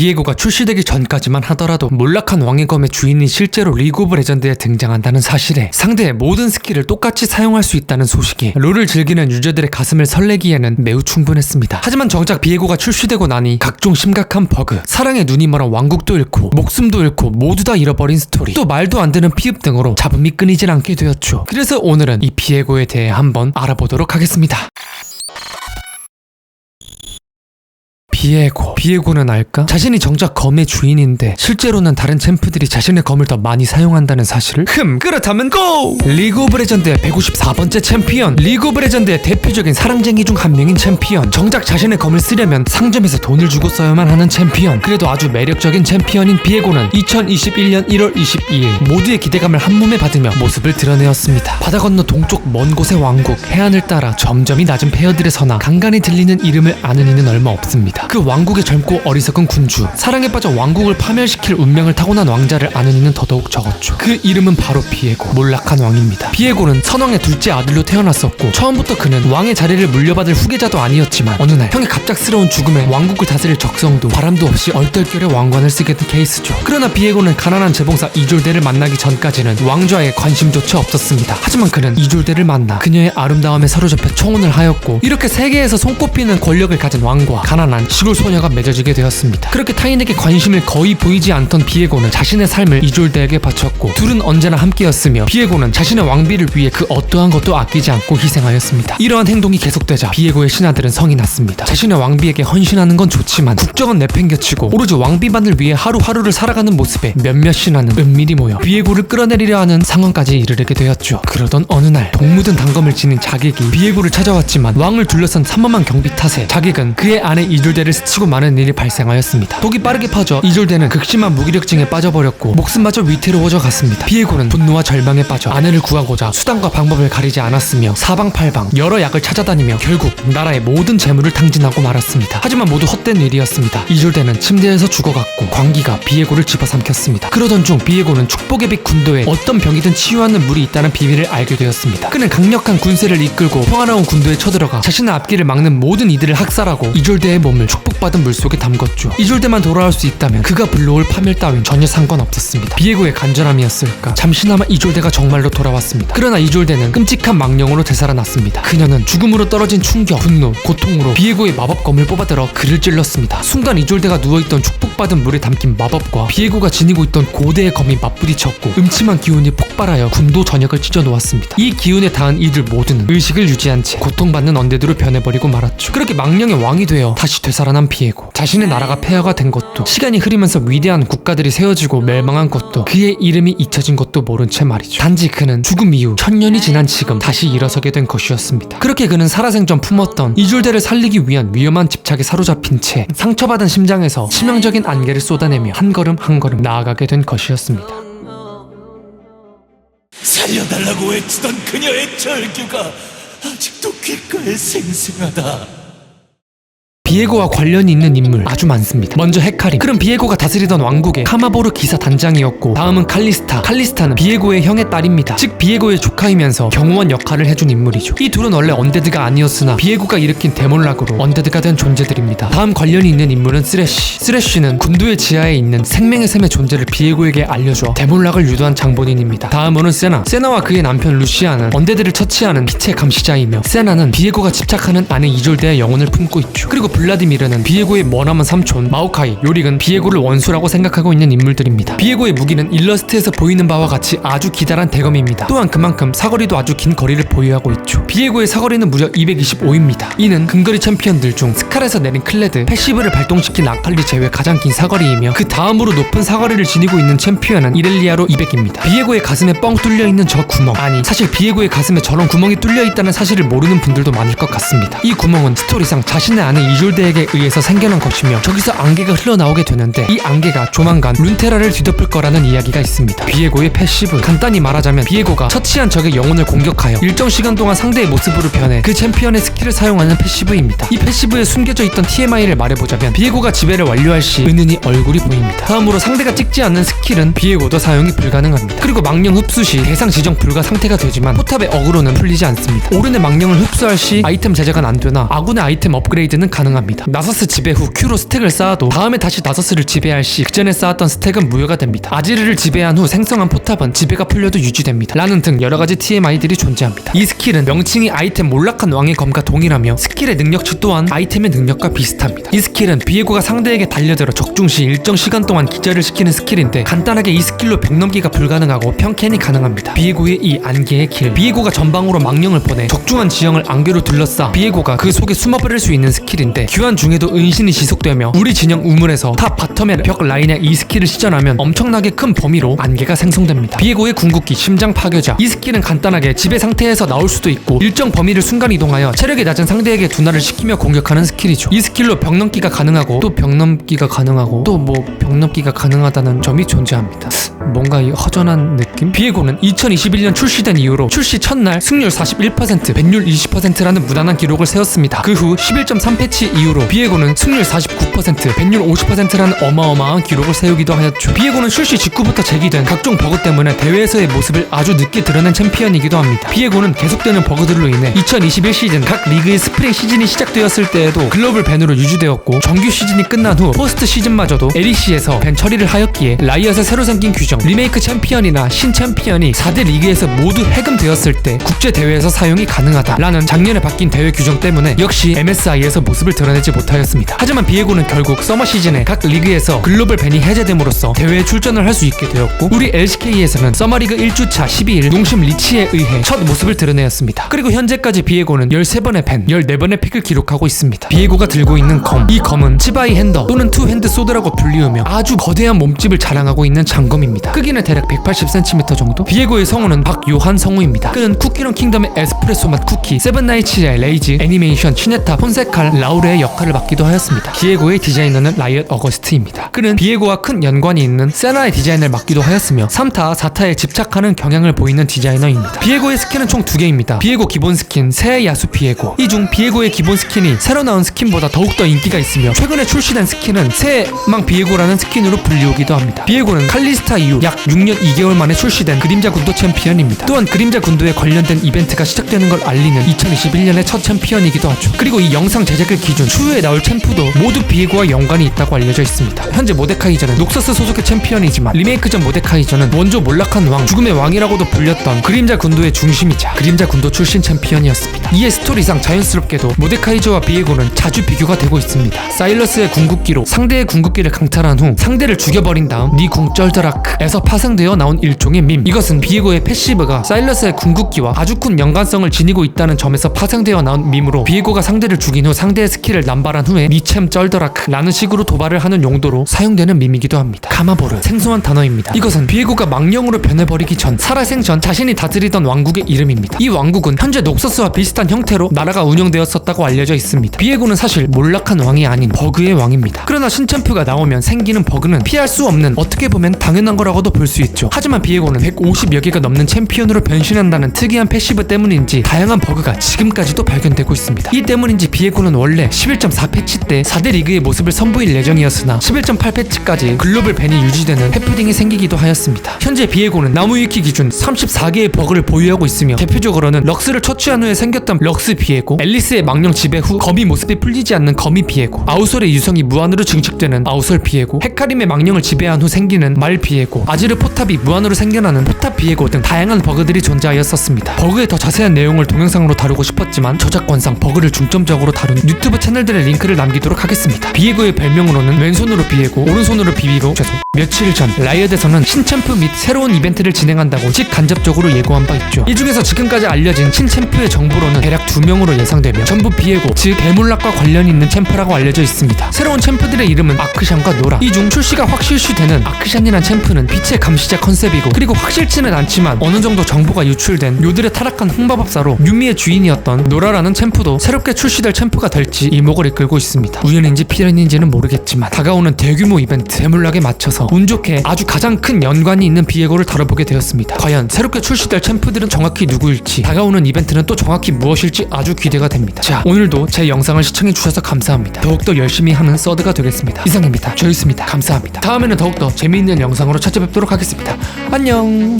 비에고가 출시되기 전까지만 하더라도 몰락한 왕의 검의 주인이 실제로 리그 오브 레전드에 등장한다는 사실에 상대의 모든 스킬을 똑같이 사용할 수 있다는 소식에 롤을 즐기는 유저들의 가슴을 설레기에는 매우 충분했습니다. 하지만 정작 비에고가 출시되고 나니 각종 심각한 버그, 사랑의 눈이 멀어 왕국도 잃고 목숨도 잃고 모두 다 잃어버린 스토리, 또 말도 안 되는 피흡 등으로 잡음이 끊이질 않게 되었죠. 그래서 오늘은 이 비에고에 대해 한번 알아보도록 하겠습니다. 비에고. 비에고는 알까? 자신이 정작 검의 주인인데 실제로는 다른 챔프들이 자신의 검을 더 많이 사용한다는 사실을? 흠, 그렇다면 고! 리그 오브 레전드의 154번째 챔피언, 리그 오브 레전드의 대표적인 사랑쟁이 중 한 명인 챔피언. 정작 자신의 검을 쓰려면 상점에서 돈을 주고 써야만 하는 챔피언. 그래도 아주 매력적인 챔피언인 비에고는 2021년 1월 22일 모두의 기대감을 한 몸에 받으며 모습을 드러내었습니다. 바다 건너 동쪽 먼 곳의 왕국 해안을 따라 점점이 낮은 폐허들의 선화 간간히 들리는 이름을 아는 이는 얼마 없습니다. 그 왕국의 젊고 어리석은 군주 사랑에 빠져 왕국을 파멸시킬 운명을 타고난 왕자를 아는 이는 더더욱 적었죠. 그 이름은 바로 비에고 몰락한 왕입니다. 비에고는 선왕의 둘째 아들로 태어났었고 처음부터 그는 왕의 자리를 물려받을 후계자도 아니었지만 어느 날 형의 갑작스러운 죽음에 왕국을 다스릴 적성도 바람도 없이 얼떨결에 왕관을 쓰게 된 케이스죠. 그러나 비에고는 가난한 재봉사 이졸데를 만나기 전까지는 왕좌에 관심조차 없었습니다. 하지만 그는 이졸데를 만나 그녀의 아름다움에 사로잡혀 청혼을 하였고 이렇게 세계에서 손꼽히는 권력을 가진 왕과 가난한 시골 소녀가 맺어지게 되었습니다. 그렇게 타인에게 관심을 거의 보이지 않던 비에고는 자신의 삶을 이졸데에게 바쳤고 둘은 언제나 함께였으며 비에고는 자신의 왕비를 위해 그 어떠한 것도 아끼지 않고 희생하였습니다. 이러한 행동이 계속되자 비에고의 신하들은 성이 났습니다. 자신의 왕비에게 헌신하는 건 좋지만 국정은 내팽개치고 오로지 왕비만을 위해 하루하루를 살아가는 모습에 몇몇 신하는 은밀히 모여 비에고를 끌어내리려 하는 상황까지 이르게 되었죠. 그러던 어느 날 독묻은 단검을 지닌 자객이 비에고를 찾아왔지만 왕을 둘러싼 삼엄한 경비 탓에 자객은 그의 아내 이졸데를 스치고 많은 일이 발생하였습니다. 독이 빠르게 퍼져 이졸데는 극심한 무기력증에 빠져버렸고 목숨마저 위태로워져 갔습니다. 비에고는 분노와 절망에 빠져 아내를 구하고자 수단과 방법을 가리지 않았으며 사방팔방 여러 약을 찾아다니며 결국 나라의 모든 재물을 탕진하고 말았습니다. 하지만 모두 헛된 일이었습니다. 이졸데는 침대에서 죽어갔고 광기가 비에고를 집어삼켰습니다. 그러던 중 비에고는 축복의 빛 군도에 어떤 병이든 치유하는 물이 있다는 비밀을 알게 되었습니다. 그는 강력한 군세를 이끌고 평화로운 군도에 쳐들어가 자신의 앞길을 막는 모든 이들을 학살하고 이졸데의 몸을 축 복받은 물속에 담궜죠. 이졸데만 돌아올 수 있다면 그가 불러올 파멸 따윈 전혀 상관없었습니다. 비에고의 간절함이었을까? 잠시나마 이졸데가 정말로 돌아왔습니다. 그러나 이졸데는 끔찍한 망령으로 되살아났습니다. 그녀는 죽음으로 떨어진 충격, 분노, 고통으로 비에고의 마법검을 뽑아들어 그를 찔렀습니다. 순간 이졸데가 누워있던 축복받은 물에 담긴 마법과 비에고가 지니고 있던 고대의 검이 맞부딪혔고 음침한 기운이 폭발하여 군도 전역을 찢어 놓았습니다. 이 기운에 닿은 이들 모두는 의식을 유지한 채 고통받는 언데드로 변해버리고 말았죠. 그렇게 망령의 왕이 되어 다시 되살 아난 비에고 자신의 나라가 폐허가 된 것도 시간이 흐르면서 위대한 국가들이 세워지고 멸망한 것도 그의 이름이 잊혀진 것도 모른 채 말이죠. 단지 그는 죽음 이후 천년이 지난 지금 다시 일어서게 된 것이었습니다. 그렇게 그는 살아생전 품었던 이졸데를 살리기 위한 위험한 집착에 사로잡힌 채 상처받은 심장에서 치명적인 안개를 쏟아내며 한 걸음 한 걸음 나아가게 된 것이었습니다. 살려달라고 외치던 그녀의 절규가 아직도 귓가에 생생하다. 비에고와 관련이 있는 인물 아주 많습니다. 먼저 헤카림. 그럼 비에고가 다스리던 왕국의 카마보르 기사 단장이었고 다음은 칼리스타. 칼리스타는 비에고의 형의 딸입니다. 즉 비에고의 조카이면서 경호원 역할을 해준 인물이죠. 이 둘은 원래 언데드가 아니었으나 비에고가 일으킨 데몰락으로 언데드가 된 존재들입니다. 다음 관련이 있는 인물은 쓰레쉬. 쓰레쉬는 군도의 지하에 있는 생명의 샘의 존재를 비에고에게 알려줘 데몰락을 유도한 장본인입니다. 다음으로는 세나. 세나와 그의 남편 루시아는 언데드를 처치하는 빛의 감시자이며 세나는 비에고가 집착하는 아내 이졸데의 영혼을 품고 있죠. 그리고 블라디미르는 비에고의 머나먼 삼촌 마오카이, 요릭은 비에고를 원수라고 생각하고 있는 인물들입니다. 비에고의 무기는 일러스트에서 보이는 바와 같이 아주 기다란 대검입니다. 또한 그만큼 사거리도 아주 긴 거리를 보유하고 있죠. 비에고의 사거리는 무려 225입니다. 이는 근거리 챔피언들 중 스칼에서 내린 클레드, 패시브를 발동시킨 아칼리 제외 가장 긴 사거리이며 그 다음으로 높은 사거리를 지니고 있는 챔피언은 이렐리아로 200입니다. 비에고의 가슴에 뻥 뚫려 있는 저 구멍 아니 사실 비에고의 가슴에 저런 구멍이 뚫려 있다는 사실을 모르는 분들도 많을 것 같습니다. 이 구멍은 스토리상 자신의 아내 이졸 데에게 의해서 생겨난 것이며 저기서 안개가 흘러나오게 되는데 이 안개가 조만간 룬테라를 뒤덮을 거라는 이야기가 있습니다. 비에고의 패시브 간단히 말하자면 비에고가 처치한 적의 영혼을 공격하여 일정 시간 동안 상대의 모습으로 변해 그 챔피언의 스킬을 사용하는 패시브입니다. 이 패시브에 숨겨져 있던 TMI를 말해보자면 비에고가 지배를 완료할 시 은은히 얼굴이 보입니다. 다음으로 상대가 찍지 않는 스킬은 비에고도 사용이 불가능합니다. 그리고 망령 흡수 시 대상 지정 불가 상태가 되지만 포탑의 어그로는 풀리지 않습니다. 오른의 망령을 흡수할 시 아이템 제작은 안 되나 아군의 아이템 업그레이드는 가능합니다. 가능합니다. 나서스 지배 후 Q로 스택을 쌓아도 다음에 다시 나서스를 지배할 시 그전에 쌓았던 스택은 무효가 됩니다. 아지르를 지배한 후 생성한 포탑은 지배가 풀려도 유지됩니다. 라는 등 여러 가지 TMI들이 존재합니다. 이 스킬은 명칭이 아이템 몰락한 왕의 검과 동일하며 스킬의 능력치 또한 아이템의 능력과 비슷합니다. 이 스킬은 비에고가 상대에게 달려들어 적중 시 일정 시간 동안 기절을 시키는 스킬인데 간단하게 이 스킬로 벽 넘기가 불가능하고 평캔이 가능합니다. 비에고의 이 안개의 길 비에고가 전방으로 망령을 보내 적중한 지형을 안개로 둘러싸 비에고가 그 속에 숨어버릴 수 있는 스킬인데 교환 중에도 은신이 지속되며 우리 진영 우물에서 탑 바텀의 벽 라인에 이 스킬을 시전하면 엄청나게 큰 범위로 안개가 생성됩니다. 비에고의 궁극기 심장 파괴자 이 스킬은 간단하게 지배 상태에서 나올 수도 있고 일정 범위를 순간 이동하여 체력이 낮은 상대에게 둔화를 시키며 공격하는 스킬이죠. 이 스킬로 벽 넘기가 가능하고 또 벽 넘기가 가능하고 또 뭐 벽 넘기가 가능하다는 점이 존재합니다. 뭔가 이 허전한 느낌? 비에고는 2021년 출시된 이후로 출시 첫날 승률 41%, 벤율 20%라는 무난한 기록을 세웠습니다. 그 후 11.3 패치 이후로 비에고는 승률 49%, 벤율 50%라는 어마어마한 기록을 세우기도 하였죠. 비에고는 출시 직후부터 제기된 각종 버그 때문에 대회에서의 모습을 아주 늦게 드러낸 챔피언이기도 합니다. 비에고는 계속되는 버그들로 인해 2021 시즌 각 리그의 스프링 시즌이 시작되었을 때에도 글로벌 밴으로 유지되었고 정규 시즌이 끝난 후 포스트 시즌마저도 LEC에서 밴 처리를 하였기에 라이엇의 새로 생긴 규정 리메이크 챔피언이나 신 챔피언이 4대 리그에서 모두 해금되었을 때 국제 대회에서 사용이 가능하다라는 작년에 바뀐 대회 규정 때문에 역시 MSI에서 모습을 드러내지 못하였습니다. 하지만 비에고는 결국 서머 시즌에 각 리그에서 글로벌 밴이 해제됨으로써 대회에 출전을 할 수 있게 되었고 우리 LCK에서는 서머리그 1주차 12일 농심 리치에 의해 첫 모습을 드러내었습니다. 그리고 현재까지 비에고는 13번의 밴, 14번의 픽을 기록하고 있습니다. 비에고가 들고 있는 검, 이 검은 치바이 핸더 또는 투 핸드 소드라고 불리우며 아주 거대한 몸집을 자랑하고 있는 장검입니다. 크기는 대략 180cm 정도. 비에고의 성우는 박요한 성우입니다. 그는 쿠키런 킹덤의 에스프레소 맛 쿠키, 세븐나이츠의 레이즈, 애니메이션, 시네타, 폰세칼, 라우레의 역할을 맡기도 하였습니다. 비에고의 디자이너는 라이엇 어거스트입니다. 그는 비에고와 큰 연관이 있는 세나의 디자인을 맡기도 하였으며 3타, 4타에 집착하는 경향을 보이는 디자이너입니다. 비에고의 스킨은 총두 개입니다. 비에고 기본 스킨, 새해 야수 비에고. 이 중 비에고의 기본 스킨이 새로 나온 스킨보다 더욱더 인기가 있으며 최근에 출시된 스킨은 새해망 비에고라는 스킨으로 불리우기도 합니다. 비에고는 칼리스타 이후 약 6년 2개월 만에 출시된 그림자 군도 챔피언입니다. 또한 그림자 군도에 관련된 이벤트가 시작되는 걸 알리는 2021년의 첫 챔피언이기도 하죠. 그리고 이 영상 제작일 기준 추후에 나올 챔프도 모두 비에고와 연관이 있다고 알려져 있습니다. 현재 모데카이저는 녹서스 소속의 챔피언이지만 리메이크전 모데카이저는 원조 몰락한 왕, 죽음의 왕이라고도 불렸던 그림자 군도의 중심이자 그림자 군도 출신 챔피언이었습니다. 이에 스토리상 자연스럽게도 모데카이저와 비에고는 자주 비교가 되고 있습니다. 사일러스의 궁극기로 상대의 궁극기를 강탈한 후 상대를 죽여버린 다음 니궁 쩔더라 크 에서 파생되어 나온 일종의 밈. 이것은 비에고의 패시브가 사일러스의 궁극기와 아주 큰 연관성을 지니고 있다는 점에서 파생되어 나온 밈으로 비에고가 상대를 죽인 후 상대의 스킬을 남발한 후에 니챔 쩔더라크라는 식으로 도발을 하는 용도로 사용되는 밈이기도 합니다. 카마보르 생소한 단어입니다. 이것은 비에고가 망령으로 변해버리기 전 살아생전 자신이 다스리던 왕국의 이름입니다. 이 왕국은 현재 녹서스와 비슷한 형태로 나라가 운영되었었다고 알려져 있습니다. 비에고는 사실 몰락한 왕이 아닌 버그의 왕입니다. 그러나 신챔프가 나오면 생기는 버그는 피할 수 없는 어떻게 보면 당연한 거라고 도 볼 수 있죠. 하지만 비에고는 150여 개가 넘는 챔피언으로 변신한다는 특이한 패시브 때문인지 다양한 버그가 지금까지도 발견되고 있습니다. 이 때문인지 비에고는 원래 11.4 패치 때 4대 리그의 모습을 선보일 예정이었으나 11.8 패치까지 글로벌 밴이 유지되는 해프닝이 생기기도 하였습니다. 현재 비에고는 나무위키 기준 34개의 버그를 보유하고 있으며 대표적으로는 럭스를 처치한 후에 생겼던 럭스 비에고, 앨리스의 망령 지배 후 거미 모습이 풀리지 않는 거미 비에고, 아우솔의 유성이 무한으로 증식되는 아우솔 비에고, 헤카림의 망령을 지배한 후 생기는 말 비에고, 아지르 포탑이 무한으로 생겨나는 포탑 비에고 등 다양한 버그들이 존재하였었습니다. 버그의 더 자세한 내용을 동영상으로 다루고 싶었지만 저작권상 버그를 중점적으로 다룬 유튜브 채널들의 링크를 남기도록 하겠습니다. 비에고의 별명으로는 왼손으로 비에고, 오른손으로 비비로 죄송. 며칠 전 라이엇에서는 신챔프 및 새로운 이벤트를 진행한다고 직간접적으로 예고한 바 있죠. 이 중에서 지금까지 알려진 신챔프의 정보로는 대략 두 명으로 예상되며 전부 비에고 즉 대물락과 관련이 있는 챔프라고 알려져 있습니다. 새로운 챔프들의 이름은 아크샨과 노라. 이 중 출시가 확실시되는 아크샨이란 챔프는 빛의 감시자 컨셉이고 그리고 확실치는 않지만 어느 정도 정보가 유출된 요들의 타락한 홍마법사로 유미의 주인이었던 노라라는 챔프도 새롭게 출시될 챔프가 될지 이목을 이끌고 있습니다. 우연인지 필연인지는 모르겠지만 다가오는 대규모 이벤트 대물락에 맞춰서 운 좋게 아주 가장 큰 연관이 있는 비에고를 다뤄보게 되었습니다. 과연 새롭게 출시될 챔프들은 정확히 누구일지 다가오는 이벤트는 또 정확히 무엇일지 아주 기대가 됩니다. 자 오늘도 제 영상을 시청해주셔서 감사합니다. 더욱더 열심히 하는 서드가 되겠습니다. 이상입니다. 조이스입니다. 감사합니다. 다음에는 더욱더 재미있는 영상으로 찾아뵙도록 하겠습니다. 안녕